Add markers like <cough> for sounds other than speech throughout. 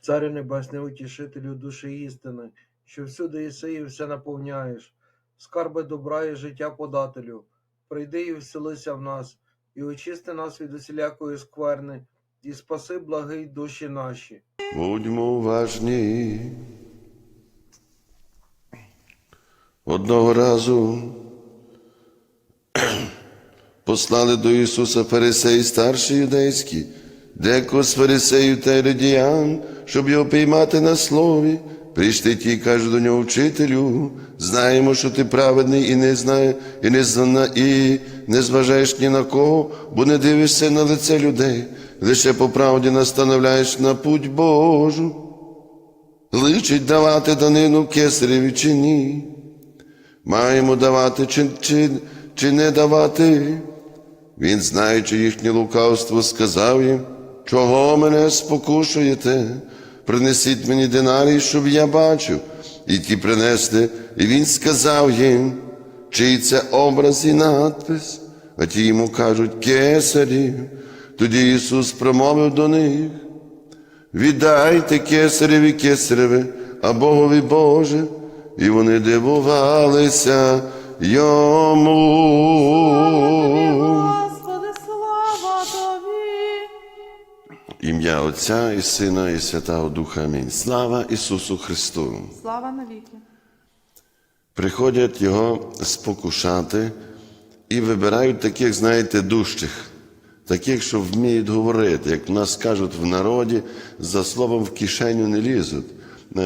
Царю Небесний, утішителю душі істини, що всюди єси і все наповняєш, скарби добра і життя подателю, прийди і вселися в нас, і очисти нас від усілякої скверни, і спаси благий душі наші. Будьмо уважні. Одного разу <clears throat> послали до Ісуса фарисеї старші юдейські, деко з фарисеїв та іродіян, щоб його піймати на слові. Прийшли ті, кажуть до нього, вчителю, знаємо, що ти праведний і не знає, і не зна, і не зважаєш ні на кого, бо не дивишся на лице людей, лише по правді настановляєш на путь Божу. Личить давати данину кесареві чи ні? Маємо давати чи, чи, чи не давати? Він, знаючи їхнє лукавство, сказав їм, чого мене спокушуєте? Принесіть мені динарій, щоб я бачив. І ті принесли, і він сказав їм, чий це образ і надпис, а ті йому кажуть кесарів. Тоді Ісус промовив до них, віддайте кесареві кесареве, а Богові Боже. І вони дивувалися йому. Ім'я Отця і Сина, і Святого Духа. Амінь. Слава Ісусу Христу! Слава навіки! Приходять Його спокушати і вибирають таких, знаєте, дужчих, таких, що вміють говорити, як в нас кажуть в народі, за словом в кишеню не лізуть.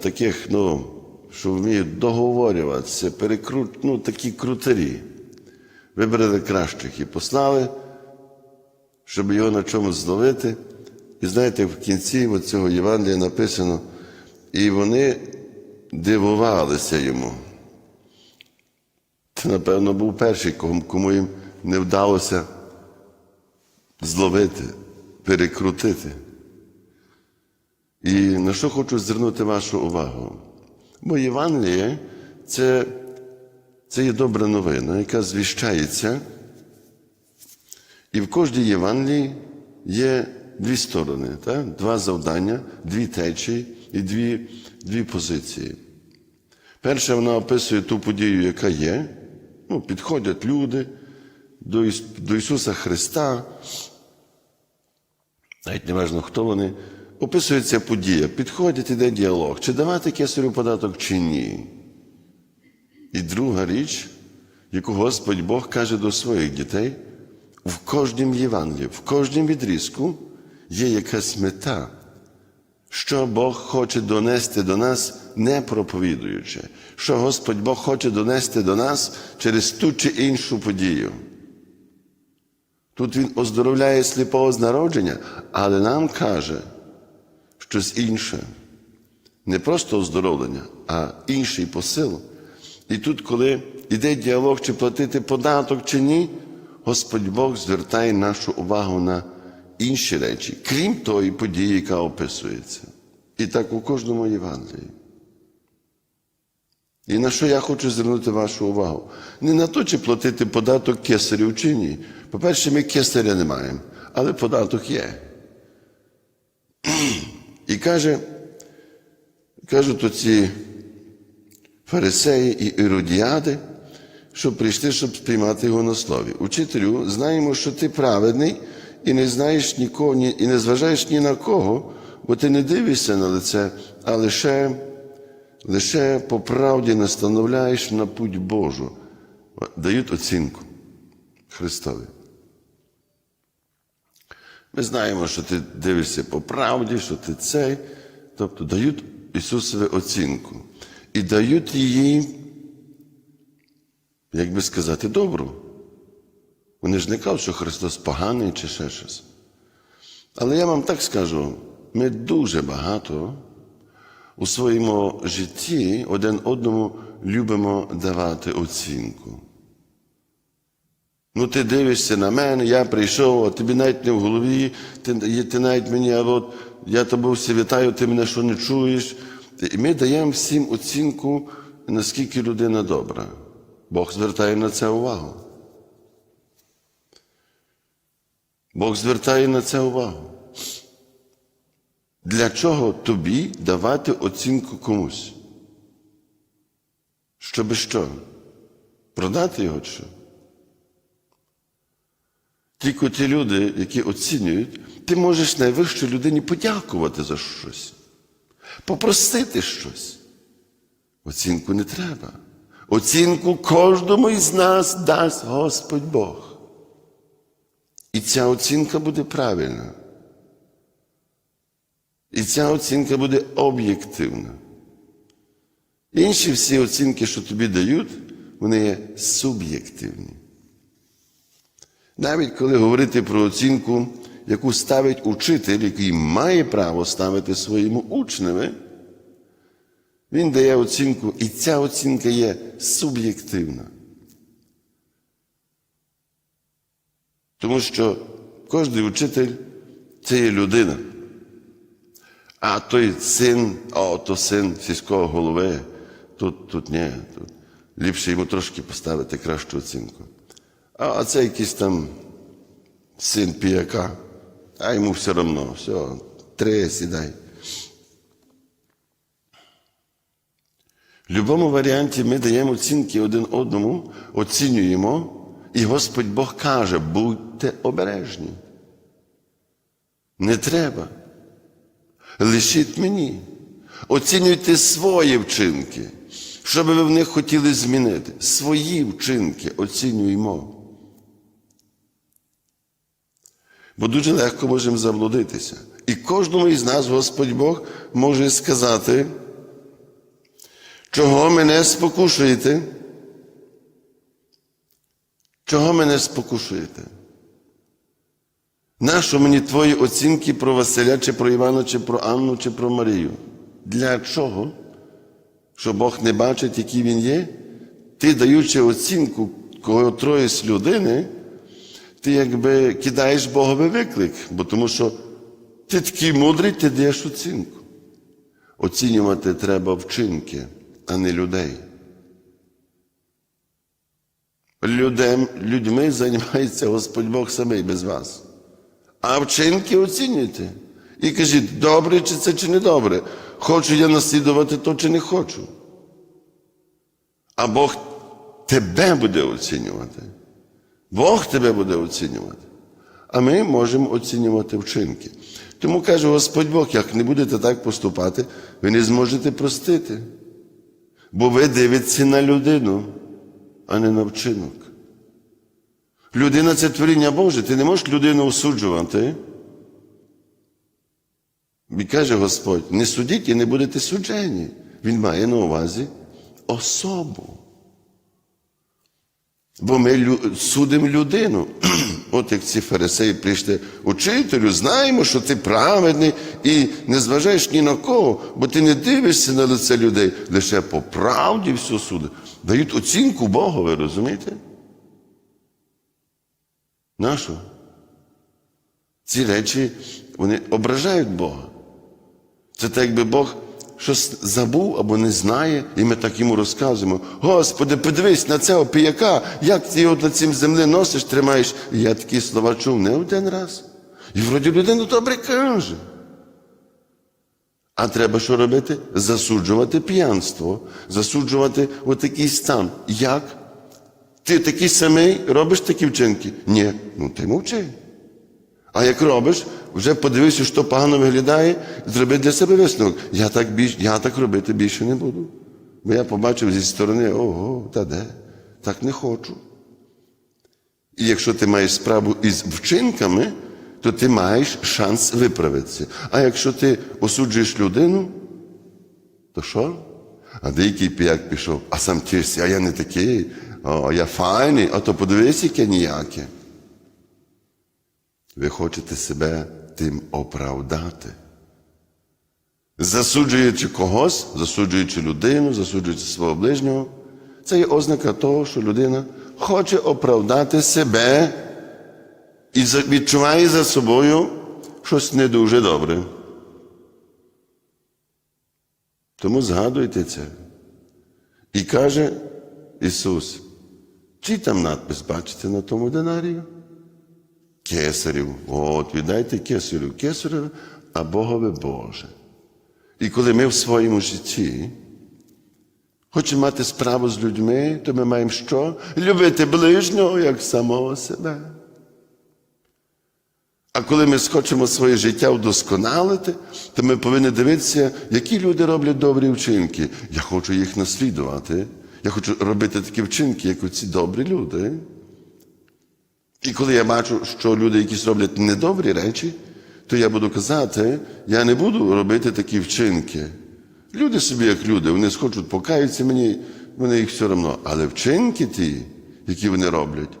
Таких, ну, що вміють договорюватися, перекрут, ну, такі крутарі. Вибрали кращих і послали, щоб його на чомусь зловити. І знаєте, в кінці цього Євангелія написано, і вони дивувалися йому. Це, напевно, був перший, кому їм не вдалося зловити, перекрутити. І на що хочу звернути вашу увагу? Бо Євангеліє це, це є добра новина, яка звіщається. І в кожній Євангелії є дві сторони, так? два завдання, дві течії і дві, дві позиції. Перша вона описує ту подію, яка є. Ну, підходять люди до, Іс... до Ісуса Христа. Навіть не важливо, хто вони. Описується подія. Підходять, іде діалог. Чи давати кесарю податок, чи ні. І друга річ, яку Господь Бог каже до своїх дітей, в кожнім Євангелії, в кожнім відрізку є якась мета, що Бог хоче донести до нас, не проповідуючи, що Господь Бог хоче донести до нас через ту чи іншу подію. Тут Він оздоровляє сліпого з народження, але нам каже щось інше. Не просто оздоровлення, а інший посил. І тут, коли йде діалог, чи платити податок, чи ні, Господь Бог звертає нашу увагу на інші речі, крім тої події, яка описується. І так у кожному Євангелії. І на що я хочу звернути вашу увагу? Не на то, чи платити податок кесарю чи ні. По-перше, ми кесаря не маємо, але податок є. І каже, кажуть оці фарисеї і іродіади, що прийшли, щоб сприймати його на слові. Учителю, знаємо, що ти праведний і не знаєш нікого, ні, і не зважаєш ні на кого, бо ти не дивишся на лице, а лише, лише по правді настановляєш на путь Божу. Дають оцінку Христові. Ми знаємо, що ти дивишся по правді, що ти цей. Тобто дають Ісусові оцінку. І дають її, як би сказати, добру. Вони ж не кажуть, що Христос поганий чи ще щось. Але я вам так скажу: ми дуже багато у своєму житті один одному любимо давати оцінку. Ну, ти дивишся на мене, я прийшов, а тобі навіть не в голові, ти, ти навіть мені, а от я тебе всі вітаю, ти мене що не чуєш. І ми даємо всім оцінку, наскільки людина добра. Бог звертає на це увагу. Бог звертає на це увагу. Для чого тобі давати оцінку комусь? Щоби що? Продати його чи? Тільки ті люди, які оцінюють, ти можеш найвищій людині подякувати за щось, попросити щось. Оцінку не треба. Оцінку кожному із нас дасть Господь Бог. І ця оцінка буде правильна. І ця оцінка буде об'єктивна. Інші всі оцінки, що тобі дають, вони є суб'єктивні. Навіть коли говорити про оцінку, яку ставить учитель, який має право ставити своєму учневі, він дає оцінку, і ця оцінка є суб'єктивна. Тому що кожен учитель це є людина. А той син, о, то син сільського голови, тут, тут ні, тут ліпше йому трошки поставити кращу оцінку. А, а це якийсь там син піяка, а йому все одно, все, три сідай. В будь-якому варіанті ми даємо оцінки один одному, оцінюємо, і Господь Бог каже, будьте обережні. Не треба. Лишіть мені. Оцінюйте свої вчинки, що би ви в них хотіли змінити. Свої вчинки оцінюємо. Бо дуже легко можемо заблудитися. І кожному із нас Господь Бог може сказати, чого мене спокушуєте? Чого мене спокушуєте? Нащо мені твої оцінки про Василя, чи про Івана, чи про Анну, чи про Марію? Для чого? Що Бог не бачить, який він є? Ти, даючи оцінку котроїсь людини, ти якби кидаєш Богові виклик, бо тому що ти такий мудрий, ти даєш оцінку. Оцінювати треба вчинки, а не людей. Людьми займається Господь Бог самий без вас. А вчинки оцінюйте. І кажіть, добре чи це, чи не добре. Хочу я наслідувати то, чи не хочу. А Бог тебе буде оцінювати. Бог тебе буде оцінювати. А ми можемо оцінювати вчинки. Тому каже Господь Бог, як не будете так поступати, ви не зможете простити. Бо ви дивитеся на людину, а не на вчинок. Людина це творіння Боже, ти не можеш людину осуджувати. І каже Господь, не судіть і не будете суджені. Він має на увазі особу. Бо ми лю- судимо людину. <clears throat> От як ці фарисеї прийшли, учителю, знаємо, що ти праведний і не зважаєш ні на кого, бо ти не дивишся на лице людей, лише по правді все суди. Дають оцінку Богу, ви розумієте? Нашу? Ці речі вони ображають Бога. Це так, якби Бог щось забув або не знає, і ми так йому розказуємо: Господи, подивись на цього піяка, як ти його на цим землі носиш, тримаєш. І я такі слова чув не один раз. І вроді людина добре каже. А треба що робити? Засуджувати п'янство, засуджувати отакий стан. Як? Ти такий самий робиш такі вчинки? Ні, ну ти мовчи. А як робиш, вже подивився, що погано виглядає, зроби для себе висновок. Я так, більш, я так робити більше не буду. Бо я побачив зі сторони, ого, та де? Так не хочу. І якщо ти маєш справу із вчинками, то ти маєш шанс виправитися. А якщо ти осуджуєш людину, то що? А деякий піяк пішов, а сам тішся, а я не такий, о, я файний, а то подивись, яке ніяке. Ви хочете себе тим оправдати. Засуджуючи когось, засуджуючи людину, засуджуючи свого ближнього, це є ознака того, що людина хоче оправдати себе і відчуває за собою щось не дуже добре. Тому згадуйте це. І каже Ісус, чи там надпис бачите на тому динарію? Кесарів. От, віддайте кесарю кесарю, а Богове Боже. І коли ми в своєму житті хочемо мати справу з людьми, то ми маємо що? Любити ближнього як самого себе. А коли ми хочемо своє життя вдосконалити, то ми повинні дивитися, які люди роблять добрі вчинки. Я хочу їх наслідувати. Я хочу робити такі вчинки, як оці добрі люди. І коли я бачу, що люди якісь роблять недобрі речі, то я буду казати, я не буду робити такі вчинки. Люди собі як люди, вони схочуть покаються мені, вони їх все одно. Але вчинки ті, які вони роблять,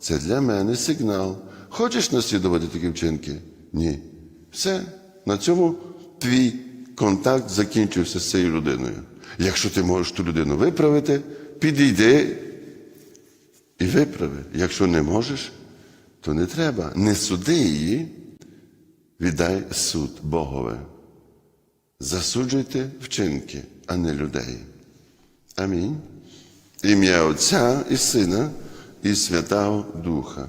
це для мене сигнал. Хочеш наслідувати такі вчинки? Ні. Все. На цьому твій контакт закінчився з цією людиною. Якщо ти можеш ту людину виправити, підійди і виправи. Якщо не можеш, то не треба. Не суди її, віддай суд Богове. Засуджуйте вчинки, а не людей. Амінь. Ім'я Отця і Сина і Святого Духа.